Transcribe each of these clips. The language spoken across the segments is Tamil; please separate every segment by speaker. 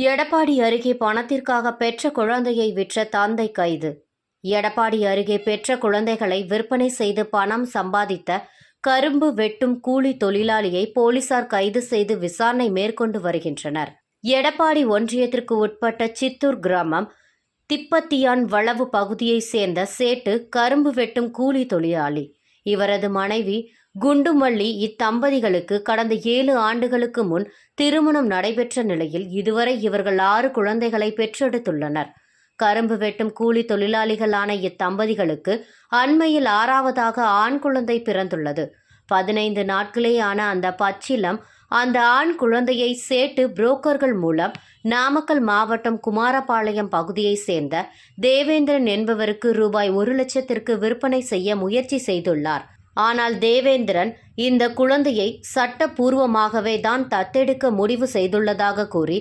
Speaker 1: எடப்பாடி அருகே பணத்திற்காக பெற்ற குழந்தையை விற்ற தந்தை கைது. எடப்பாடி அருகே பெற்ற குழந்தைகளை விற்பனை செய்து பணம் சம்பாதித்த கரும்பு வெட்டும் கூலி தொழிலாளியை போலீசார் கைது செய்து விசாரணை மேற்கொண்டு வருகின்றனர். எடப்பாடி ஒன்றியத்திற்கு உட்பட்ட சித்தூர் கிராமம் திப்பத்தியான் வளவு பகுதியைச் சேர்ந்த சேட்டு கரும்பு வெட்டும் கூலி தொழிலாளி. இவரது மனைவி குண்டுமல்லி இத்தம்பதிகளுக்கு கடந்த ஏழு ஆண்டுகளுக்கு முன் திருமணம் நடைபெற்ற நிலையில் இதுவரை இவர்கள் ஆறு குழந்தைகளை பெற்றெடுத்துள்ளனர். கரும்பு வெட்டும் கூலி தொழிலாளிகளான இத்தம்பதிகளுக்கு அண்மையில் ஆறாவதாக ஆண் குழந்தை பிறந்துள்ளது. பதினைந்து நாட்களேயான அந்த பச்சிலம் அந்த ஆண் குழந்தையை சேட்டு புரோக்கர்கள் மூலம் நாமக்கல் மாவட்டம் குமாரபாளையம் பகுதியைச் சேர்ந்த தேவேந்திரன் என்பவருக்கு ரூபாய் ஒரு லட்சத்திற்கு விற்பனை செய்ய முயற்சி செய்துள்ளார். ஆனால் தேவேந்திரன் இந்த குழந்தையை சட்டபூர்வமாகவே தான் தத்தெடுக்க முடிவு செய்துள்ளதாக கூறி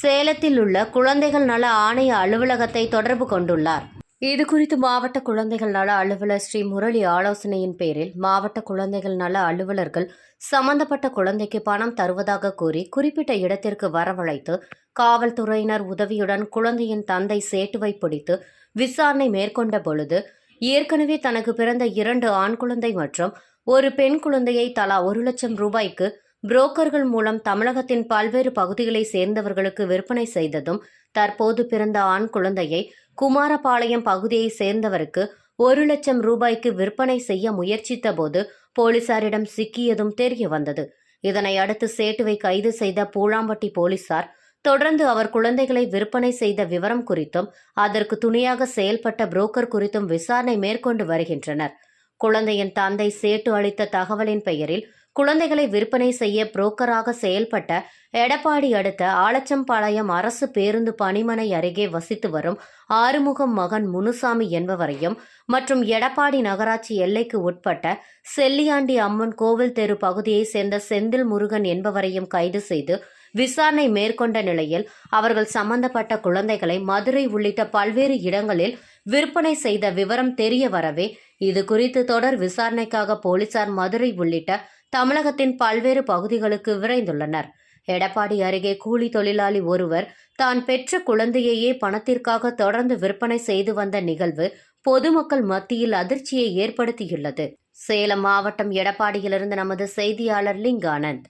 Speaker 1: சேலத்தில் உள்ள குழந்தைகள் நல ஆணைய அலுவலகத்தை தொடர்பு கொண்டுள்ளார். இது குறித்து மாவட்ட குழந்தைகள் நல அலுவலர் ஸ்ரீ முரளி ஆலோசனையின் பேரில் மாவட்ட குழந்தைகள் நல அலுவலர்கள் சம்பந்தப்பட்ட குழந்தைக்கு பணம் தருவதாக கூறி குறிப்பிட்ட இடத்திற்கு வரவழைத்து காவல்துறையினர் உதவியுடன் குழந்தையின் தந்தை சேட்டுவை பிடித்து விசாரணை மேற்கொண்ட பொழுது ஏற்கனவே தனக்கு பிறந்த இரண்டு ஆண் குழந்தை மற்றும் ஒரு பெண் குழந்தையை தலா ஒரு லட்சம் ரூபாய்க்கு புரோக்கர்கள் மூலம் தமிழகத்தின் பல்வேறு பகுதிகளை சேர்ந்தவர்களுக்கு விற்பனை செய்ததும் தற்போது பிறந்த ஆண் குழந்தையை குமாரபாளையம் பகுதியைச் சேர்ந்தவருக்கு ஒரு லட்சம் ரூபாய்க்கு விற்பனை செய்ய முயற்சித்த போது போலீசாரிடம் சிக்கியதும் தெரிய வந்தது. இதனை அடுத்து சேட்டுவை கைது செய்த பூழாம்பட்டி போலீசார் தொடர்ந்து அவர் குழந்தைகளை விற்பனை செய்த விவரம் குறித்தும் அதற்கு துணையாக செயல்பட்ட புரோக்கர் குறித்தும் விசாரணை மேற்கொண்டு வருகின்றனர். குழந்தையின் தந்தை சேட்டு அளித்த தகவலின் பெயரில் குழந்தைகளை விற்பனை செய்ய புரோக்கராக செயல்பட்ட எடப்பாடி அடுத்த ஆலச்சம்பாளையம் அரசு பேருந்து பணிமனை அருகே வசித்து வரும் ஆறுமுகம் மகன் முனுசாமி என்பவரையும் மற்றும் எடப்பாடி நகராட்சி எல்லைக்கு உட்பட்ட செல்லியாண்டி அம்மன் கோவில் தெரு பகுதியைச் சேர்ந்த செந்தில் முருகன் என்பவரையும் கைது செய்து விசாரணை மேற்கொண்ட நிலையில் அவர்கள் சம்பந்தப்பட்ட குழந்தைகளை மதுரை உள்ளிட்ட பல்வேறு இடங்களில் விற்பனை செய்த விவரம் தெரிய வரவே இது குறித்து தொடர் விசாரணைக்காக போலீசார் மதுரை உள்ளிட்ட தமிழகத்தின் பல்வேறு பகுதிகளுக்கு விரைந்துள்ளனர். எடப்பாடி அருகே கூலி தொழிலாளி ஒருவர் தான் பெற்ற குழந்தையையே பணத்திற்காக தொடர்ந்து விற்பனை செய்து வந்த நிகழ்வு பொதுமக்கள் மத்தியில் அதிர்ச்சியை ஏற்படுத்தியுள்ளது. சேலம் மாவட்டம் எடப்பாடியிலிருந்து நமது செய்தியாளர் லிங்கானந்த்.